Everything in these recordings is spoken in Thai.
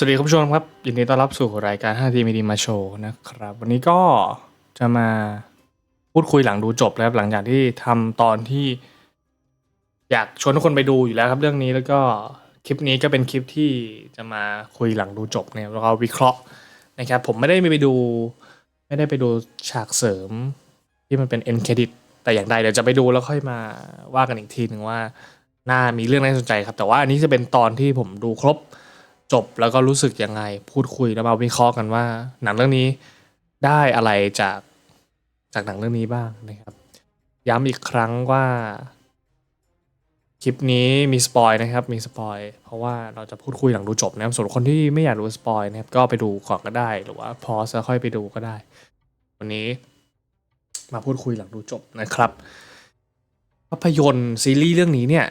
สวัสดีคุณผู้ชมครับยินดีต้อนรับสู่รายการ 5 ทีมีดีมาโชว์นะครับ วันนี้ก็จะมาพูดคุยหลังดูจบแล้วครับหลังจากที่ทำตอนที่ อยากชวนทุกคนไปดูอยู่แล้วครับเรื่องนี้แล้วก็คลิปนี้ก็เป็นคลิปที่จะมาคุยหลังดูจบเนี่ยแล้วก็วิเคราะห์นะครับ ผมไม่ได้ไปดู ไม่ได้ไปดูฉากเสริมที่มันเป็นเอ็นเครดิตแต่อย่างใดเดี๋ยวจะไปดูแล้วค่อยมาว่ากันอีกทีหนึ่งว่าน่ามีเรื่องน่าสนใจครับ แต่ว่าอันนี้จะเป็นตอนที่ผมดูครบ จบแล้วก็รู้สึกยังไง พูดคุยแล้วมาวิเคราะห์กันว่า หนังเรื่องนี้ได้อะไรจากจากหนังเรื่องนี้บ้างนะครับ ย้ำอีกครั้งว่า คลิปนี้มีสปอยนะครับ มีสปอยเพราะว่าเราจะพูดคุยหลังดูจบนะครับส่วนคนที่ไม่อยากดูสปอยนะครับก็ไปดูก่อนก็ได้ หรือว่าพอสแล้วค่อยไปดูก็ได้ วันนี้มาพูดคุยหลังดูจบนะครับภาพยนตร์ซีรีส์เรื่องนี้เนี่ย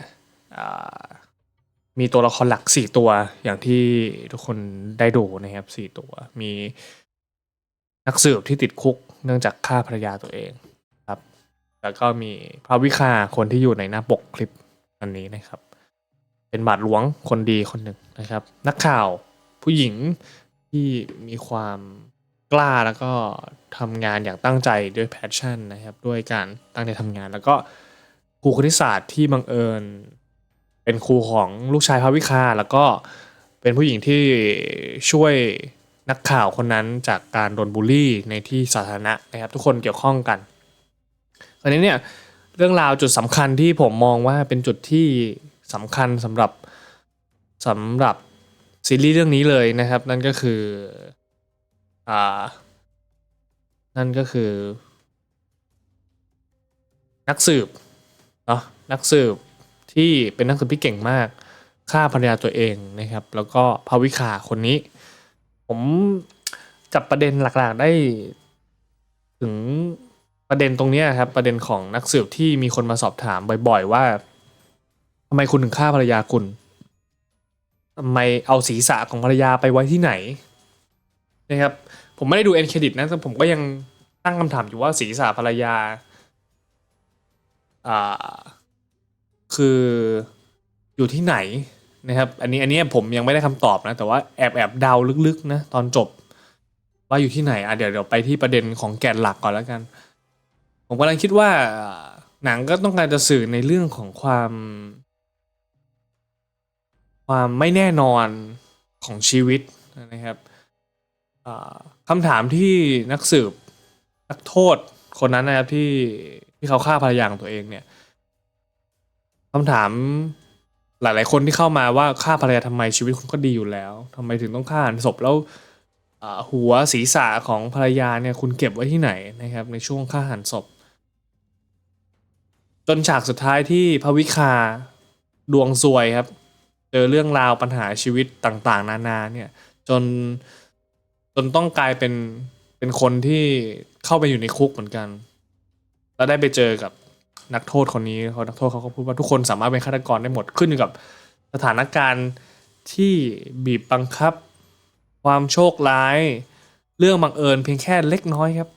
มีตัวละครหลัก4ตัวอย่างที่ทุกคนได้ดูนะครับ4ตัวมีนักสืบที่ติดคุกเนื่องจากฆ่าภรรยาตัวเองครับ แล้วก็มีพระวิคาคนที่อยู่ในหน้าปกคลิปอันนี้นะครับ เป็นบาทหลวงคนดีคนหนึ่งนะครับ นักข่าวผู้หญิงที่มีความกล้าแล้วก็ทำงานอย่างตั้งใจด้วยแพชชั่นนะครับ ด้วยการตั้งใจทำงาน แล้วก็ครูคณิตศาสตร์ที่บังเอิญ เป็นครูของลูกชายพระวิคาแล้วก็เป็นผู้หญิงที่ช่วยนักข่าวคนนั้นจากการโดนบูลลี่ในที่สาธารณะนะครับ ทุกคนเกี่ยวข้องกันอันนี้เนี่ยเรื่องราวจุดสำคัญที่ผมมองว่าเป็นจุดที่สำคัญสำหรับสำหรับซีรีส์เรื่องนี้เลยนะครับ นั่นก็คืออ่านั่นก็คือ นักสืบเนาะนักสืบ ที่เป็นนักสืบที่เก่งมากฆ่าภรรยาตัวเองนะครับ แล้วก็ภาวิคาคนนี้ ผมจับประเด็นหลักๆได้ ถึงประเด็นตรงนี้ครับ ประเด็นของนักสืบที่มีคนมาสอบถามบ่อย ๆ ว่าทำไมคุณถึงฆ่าภรรยาคุณทำไมเอาศีรษะของภรรยาไปไว้ที่ไหนนะครับ ผมไม่ได้ดูเอ็นเครดิตนะแต่ผมก็ยังตั้งคำถามอยู่ว่าศีรษะภรรยาอ่า คืออยู่ที่ไหนนะครับ อันนี้อันนี้ผมยังไม่ได้คำตอบนะ แต่ว่าแอบแอบเดาลึกๆนะตอนจบ ว่าอยู่ที่ไหนอะเดี๋ยวเดี๋ยวไปที่ประเด็นของแกนหลักก่อนแล้วกัน ผมกำลังคิดว่าหนังก็ต้องการจะสื่อในเรื่องของความ ความไม่แน่นอนของชีวิตนะครับคำถามที่นักสืบนักโทษคนนั้นนะครับที่ที่เขาฆ่าภรรยาของตัวเองเนี่ย คำถามหลาย ๆ คนที่เข้ามาว่าฆ่าภรรยาทำไมชีวิตคุณก็ดีอยู่แล้วทำไมถึงต้องฆ่าหันศพแล้วหัวศีรษะของภรรยาเนี่ยคุณเก็บไว้ที่ไหนนะครับ ในช่วงฆ่าหันศพ จนฉากสุดท้ายที่พระวิคาดวงซวยครับ เจอเรื่องราวปัญหาชีวิตต่าง ๆ นานาเนี่ยจนจนต้องกลายเป็นเป็นคนที่เข้าไปอยู่ในคุกเหมือนกัน แล้วได้ไปเจอกับ นักโทษคนนี้เขานักโทษเขาก็พูดว่าทุกคนสามารถเป็นฆาตกรได้หมดขึ้นอยู่กับสถานการณ์ที่บีบบังคับ ความโชคร้าย เรื่องบังเอิญเพียงแค่เล็กน้อยครับ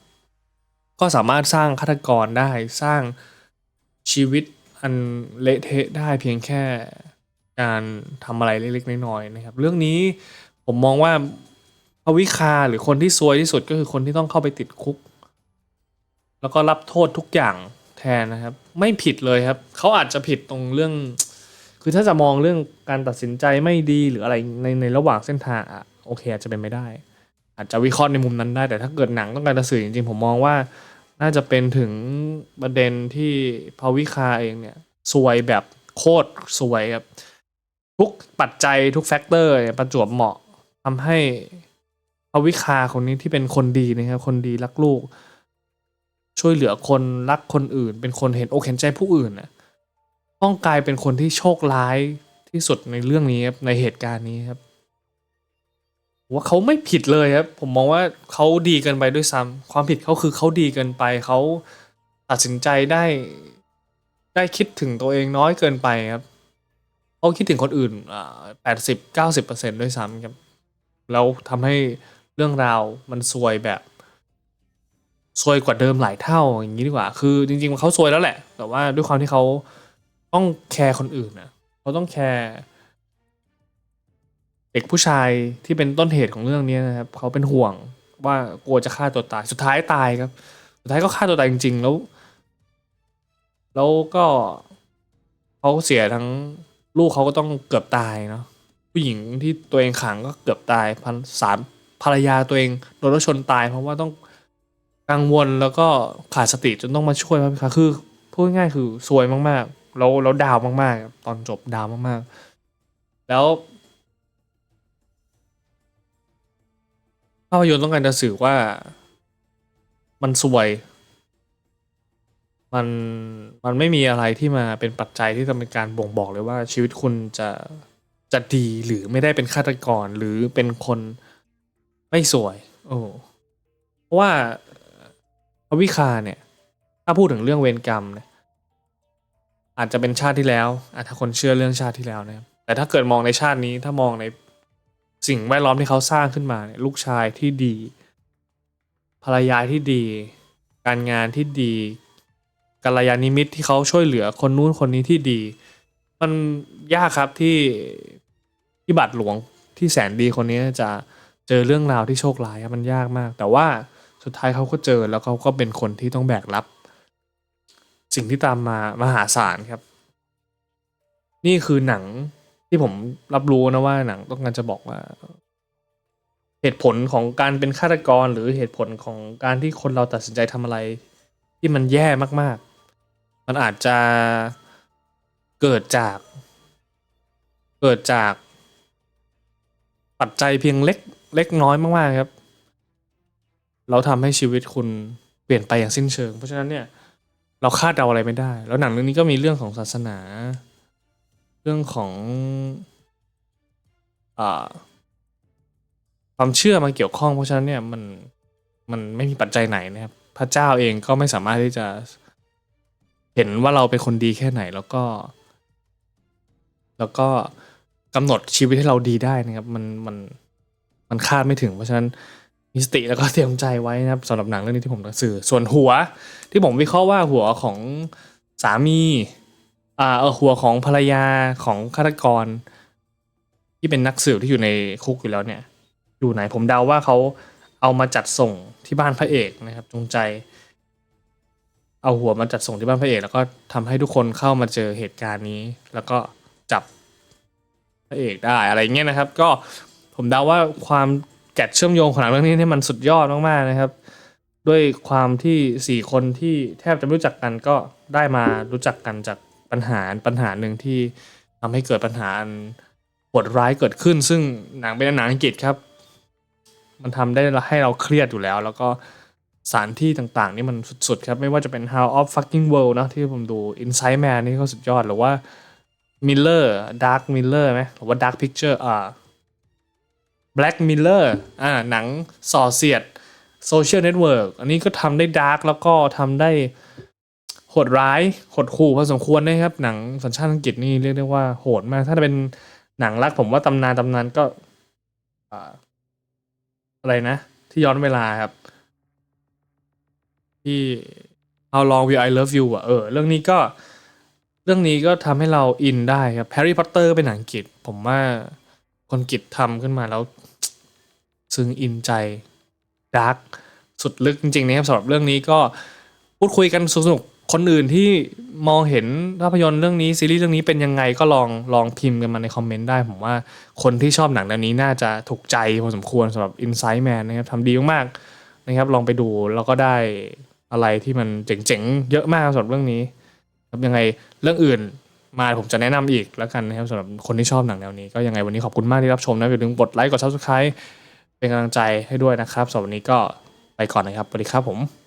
ก็สามารถสร้างฆาตกรได้สร้างชีวิตอันเละเทะได้เพียงแค่การทำอะไรเล็กๆน้อยๆนะครับ เรื่องนี้ผมมองว่าพวิคาหรือคนที่ซวยที่สุดก็คือคนที่ต้องเข้าไปติดคุก แล้วก็รับโทษทุกอย่าง แทนนะครับ ไม่ผิดเลยครับ เขาอาจจะผิดตรงเรื่อง คือถ้าจะมองเรื่องการตัดสินใจไม่ดีหรืออะไรในในระหว่างเส้นทางอะโอเคอาจจะเป็นไม่ได้ อาจจะวิเคราะห์ในมุมนั้นได้ แต่ถ้าเกิดหนังต้องการจะสื่อจริงๆ ผมมองว่าน่าจะเป็นถึงประเด็นที่พาวิคาเองเนี่ยซวยแบบโคตรซวยครับทุกปัจจัยทุกแฟกเตอร์เนี่ยประจวบเหมาะทำให้พาวิคาคนนี้ที่เป็นคนดีนะครับ คนดีรักลูก ช่วยเหลือคนรักคนอื่น เป็นคนเห็นอกเห็นใจผู้อื่นนะต้องกลายเป็นคนที่โชคร้ายที่สุดในเรื่องนี้ครับในเหตุการณ์นี้ครับ ว่าเขาไม่ผิดเลยครับ ผมมองว่าเขาดีเกินไปด้วยซ้ำความผิดเขาคือเขาดีเกินไปเขาตัดสินใจได้ได้คิดถึงตัวเองน้อยเกินไปครับเขาคิดถึงคนอื่นอ่าแปดสิบเก้าสิบเปอร์เซ็นด้วยซ้ำครับ แล้วทำให้เรื่องราวมันซวยแบบ ซวยกว่าเดิมหลายเท่าอย่างนี้ดีกว่า คือจริงๆเขาซวยแล้วแหละ แต่ว่าด้วยความที่เขาต้องแคร์คนอื่นนะเขาต้องแคร์เด็กผู้ชายที่เป็นต้นเหตุของเรื่องนี้นะครับเขาเป็นห่วงว่ากลัวจะฆ่าตัวตายสุดท้ายตายครับ สุดท้ายก็ฆ่าตัวตายจริง ๆ แล้ว แล้วก็เขาเสียทั้งลูกเขาก็ต้องเกือบตายเนาะผู้หญิงที่ตัวเองขังก็เกือบตายพันสามภรรยาตัวเองโดนรถชนตาย เพราะว่าต้อง กังวลแล้วก็ขาดสติจนต้องมาช่วยพระพิคาคือพูดง่ายๆคือซวยมากๆ แล้วแล้วดาวมากๆ ตอนจบดาวมากๆ แล้วภาพยนตร์ต้องการจะสื่อว่ามันสวย มันมันไม่มีอะไรที่มาเป็นปัจจัยที่จะเป็นการบ่งบอกเลยว่าชีวิตคุณจะจะดีหรือไม่ได้เป็นฆาตกรหรือเป็นคนไม่สวย โอ้เพราะว่า พระวิคาเนี่ย ถ้าพูดถึงเรื่องเวรกรรมเนี่ยอาจจะเป็นชาติที่แล้วอะถ้าคนเชื่อเรื่องชาติที่แล้วนะครับแต่ถ้าเกิดมองในชาตินี้ถ้ามองในสิ่งแวดล้อมที่เขาสร้างขึ้นมาเนี่ยลูกชายที่ดี ภรรยาที่ดี การงานที่ดีกัลยาณมิตรที่เขาช่วยเหลือคนนู้นคนนี้ที่ดี มันยากครับที่ที่บัตรหลวงที่แสนดีคนนี้จะเจอเรื่องราวที่โชคร้ายมันยากมาก แต่ว่า สุดท้ายเขาก็เจอแล้วเขาก็เป็นคนที่ต้องแบกรับ สิ่งที่ตามมามหาศาลครับ นี่คือหนังที่ผมรับรู้นะว่าหนังต้องการจะบอกว่า เหตุผลของการเป็นฆาตกรหรือเหตุผลของการที่คนเราตัดสินใจทำอะไร ที่มันแย่มากๆ มันอาจจะเกิดจากเกิดจากปัจจัยเพียงเล็กเล็กน้อยมากๆครับ เราทำให้ชีวิตคุณเปลี่ยนไปอย่างสิ้นเชิง เพราะฉะนั้นเนี่ยเราคาดเดาอะไรไม่ได้ แล้วหนังเรื่องนี้ก็มีเรื่องของศาสนา เรื่องของอความเชื่อมาเกี่ยวข้อง เพราะฉะนั้นเนี่ยมันมันไม่มีปัจจัยไหนนะครับ พระเจ้าเองก็ไม่สามารถที่จะเห็นว่าเราเป็นคนดีแค่ไหนแล้วก็ แล้วก็กำหนดชีวิตให้เราดีได้นะครับ มันมันมันคาดไม่ถึง เพราะฉะนั้น มีสติแล้วก็เตรียมใจไว้นะครับสำหรับหนังเรื่องนี้ที่ผมจะสื่อ ส่วนหัวที่ผมวิเคราะห์ว่าหัวของสามีอ่าเออหัวของภรรยาของฆาตกร ที่เป็นนักสืบที่อยู่ในคุกอยู่แล้วเนี่ย อยู่ไหนผมเดาว่าเขาเอามาจัดส่งที่บ้านพระเอกนะครับจงใจ เอาหัวมาจัดส่งที่บ้านพระเอก แล้วก็ทำให้ทุกคนเข้ามาเจอเหตุการณ์นี้ แล้วก็จับพระเอกได้อะไรเงี้ยนะครับ ก็ผมเดาว่าความ แกะเชื่อมโยงของหนังเรื่องนี้เนี่ยมันสุดยอดมากๆนะครับ ด้วยความที่สี่คนที่แทบจะไม่รู้จักกันก็ได้มารู้จักกันจากปัญหาปัญหาหนึ่งที่ทำให้เกิดปัญหาอันโหดร้ายเกิดขึ้น ซึ่งหนังเป็นหนังอังกฤษครับ มันทำได้ให้เราเครียดอยู่แล้ว แล้วก็สถานที่ต่างๆ นี่มันสุดๆครับ ไม่ว่าจะเป็น How of Fucking World นะที่ผมดู Inside Man นี่ก็สุดยอดหรือว่า Miller Dark Miller ไหมหรือว่า Dark Picture อ่า Black Miller อ่าหนังส่อเสียด Social Network อันนี้ก็ทำได้ดาร์กแล้วก็ทำได้โหดร้ายโหดขู่พอสมควรนะครับ หนังสัญชาติอังกฤษนี่เรียกได้ว่าโหดมาก ถ้าเป็นหนังรักผมว่าตำนานตำนานก็อ่าอะไรนะ ที่ย้อนเวลาครับ ที่ How long will I love you อะเออเรื่องนี้ก็ เรื่องนี้ก็ทำให้เราอินได้ครับ Harry Potter เป็นหนังอังกฤษ ผมว่าคนอังกฤษทำขึ้นมาแล้ว ซึ้งอินใจดาร์กสุดลึกจริงๆนะครับสำหรับเรื่องนี้ก็พูดคุยกันสนุกๆคนอื่นที่มองเห็นภาพยนตร์เรื่องนี้ซีรีส์เรื่องนี้เป็นยังไงก็ลองลองพิมพ์กันมาในคอมเมนต์ได้ ผมว่าคนที่ชอบหนังแนวนี้น่าจะถูกใจพอสมควรสำหรับ Inside Man นะครับทำดีมากๆนะครับ ลองไปดูแล้วก็ได้อะไรที่มันเจ๋งๆ เยอะมากสำหรับเรื่องนี้ครับยังไงเรื่องอื่นมาผมจะแนะนำอีกแล้วกันนะครับสำหรับคนที่ชอบหนังแนวนี้ก็ยังไงวันนี้ขอบคุณมากที่รับชมนะอย่าลืมกดไลค์กด subscribe เป็นกำลังใจให้ด้วยนะครับสำหรับวันนี้ก็ไปก่อนนะครับสวัสดีครับผม